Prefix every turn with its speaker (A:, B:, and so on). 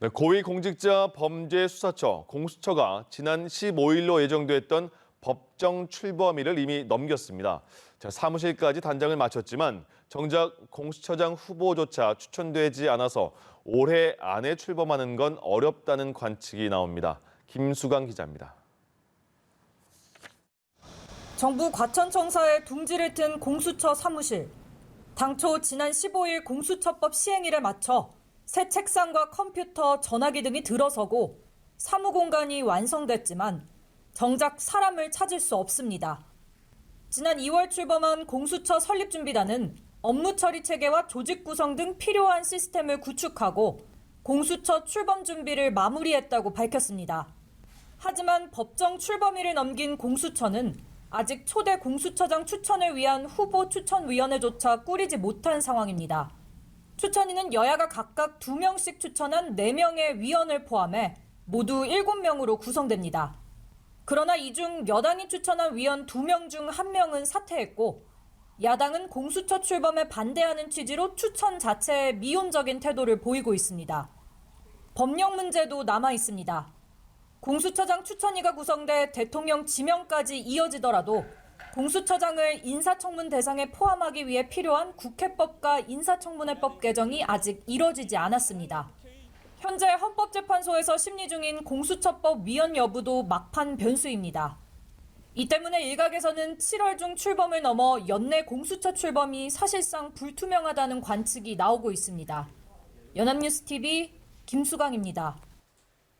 A: 네, 고위공직자 범죄수사처 공수처가 지난 15일로 예정됐던 법정 출범일을 이미 넘겼습니다. 자, 사무실까지 단장을 마쳤지만 정작 공수처장 후보조차 추천되지 않아서 올해 안에 출범하는 건 어렵다는 관측이 나옵니다. 김수강 기자입니다.
B: 정부 과천청사에 둥지를 튼 공수처 사무실. 당초 지난 15일 공수처법 시행일에 맞춰 새 책상과 컴퓨터, 전화기 등이 들어서고 사무 공간이 완성됐지만 정작 사람을 찾을 수 없습니다. 지난 2월 출범한 공수처 설립준비단은 업무 처리 체계와 조직 구성 등 필요한 시스템을 구축하고 공수처 출범 준비를 마무리했다고 밝혔습니다. 하지만 법정 출범일을 넘긴 공수처는 아직 초대 공수처장 추천을 위한 후보 추천위원회조차 꾸리지 못한 상황입니다. 추천인은 여야가 각각 2명씩 추천한 4명의 위원을 포함해 모두 7명으로 구성됩니다. 그러나 이 중 여당이 추천한 위원 2명 중 1명은 사퇴했고 야당은 공수처 출범에 반대하는 취지로 추천 자체에 미온적인 태도를 보이고 있습니다. 법령 문제도 남아 있습니다. 공수처장 추천위가 구성돼 대통령 지명까지 이어지더라도 공수처장을 인사청문 대상에 포함하기 위해 필요한 국회법과 인사청문회법 개정이 아직 이뤄지지 않았습니다. 현재 헌법재판소에서 심리 중인 공수처법 위헌 여부도 막판 변수입니다. 이 때문에 일각에서는 7월 중 출범을 넘어 연내 공수처 출범이 사실상 불투명하다는 관측이 나오고 있습니다. 연합뉴스 TV 김수강입니다.